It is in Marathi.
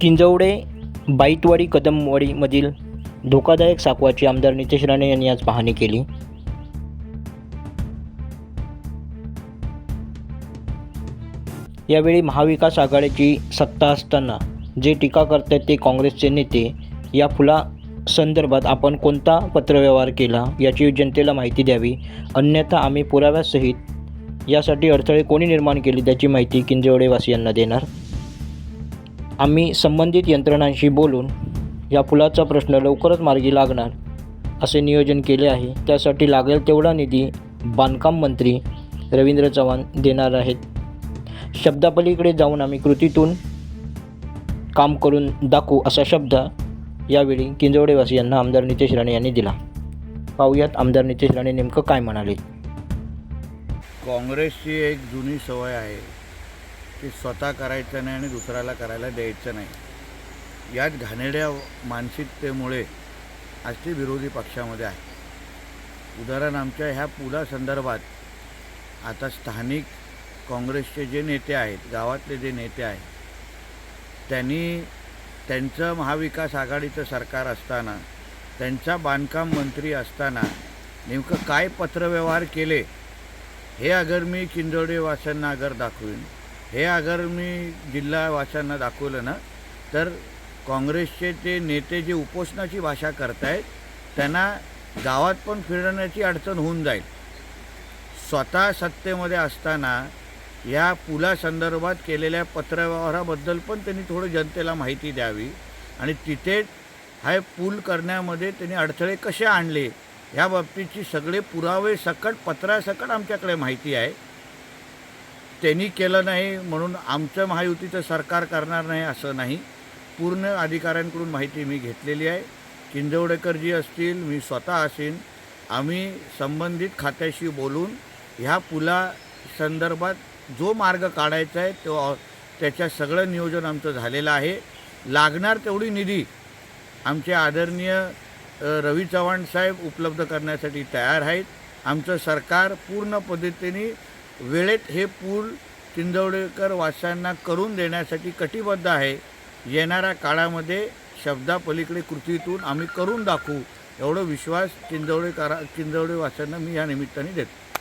किंजवडे बाईतवाडी कदमवाडीमधील धोकादायक साकवाची आमदार नितेश राणे यांनी आज पाहणी केली. यावेळी महाविकास आघाडीची सत्ता असताना जे टीका करतात ते काँग्रेसचे नेते या फुला संदर्भात आपण कोणता पत्रव्यवहार केला याची जनतेला माहिती द्यावी. अन्यथा आम्ही पुराव्यासहित यासाठी अडथळे कोणी निर्माण केले त्याची माहिती किंजवडेवासियांना देणार. आम्ही संबंधित यंत्रणांशी बोलून या पुलाचा प्रश्न लवकरच मार्गी लागणार असे नियोजन केले आहे. त्यासाठी लागेल तेवढा निधी बांधकाम मंत्री रवींद्र चव्हाण देणार आहेत. शब्दापलीकडे जाऊन आम्ही कृतीतून काम करून दाखवू असा शब्द यावेळी किंजवडेवासियांना आमदार नितेश राणे यांनी दिला. पाहुयात आमदार नितेश राणे नेमकं काय म्हणाले. काँग्रेसची एक जुनी सवय आहे. की स्वतः करायचं नाही आणि दुसऱ्याला करायला द्यायचं नाही. याच घाणेरड्या मानसिकतेमुळे आज ते विरोधी पक्षामध्ये आहे. उदाहरण आमच्या ह्या पुलासंदर्भात आता स्थानिक काँग्रेसचे जे नेते आहेत गावातले जे नेते आहेत त्यांनी त्यांचं महाविकास आघाडीचं सरकार असताना त्यांचा बांधकाम मंत्री असताना नेमकं काय पत्रव्यवहार केले हे अगर मी किंजवडे अगर दाखवीन. हे अगर मी जिल्हा वाशांना दाखवलं ना तर काँग्रेसचे ते नेते जे उपोषणाची भाषा करतायत त्यांना गावात पण फिरण्याची अडचण होऊन जाईल. स्वतः सत्तेमध्ये असताना या पुलासंदर्भात केलेल्या पत्रव्यवहाराबद्दल पण त्यांनी थोडं जनतेला माहिती द्यावी आणि तिथे हा पूल करण्यामध्ये त्यांनी अडथळे कसे आणले या बाबतीची सगळे पुरावे सकट पत्रासकट आमच्याकडे माहिती आहे. त्यांनी केलं नाही म्हणून आमचं महायुतीचं सरकार करणार नाही असं नाही. पूर्ण अधिकाऱ्यांकडून माहिती मी घेतलेली आहे. किंजवडेकरजी असतील मी स्वतः असेन. आम्ही संबंधित खात्याशी बोलून ह्या पुला संदर्भात जो मार्ग काढायचा आहे तो त्याच्या सगळं नियोजन आमचं झालेलं आहे. लागणार तेवढी निधी आमचे आदरणीय रवी चव्हाण साहेब उपलब्ध करण्यासाठी तयार आहेत. आमचं सरकार पूर्ण पद्धतीने वेळेत हे पूल किंजवडेकर वासांना करून देण्यासाठी कटिबद्ध आहे. येणाऱ्या काळामध्ये शब्दापलीकडे कृतीतून आम्ही करून दाखवू एवढं विश्वास किंजवडेकरा किंजवडे वासांना मी या निमित्ताने देतो.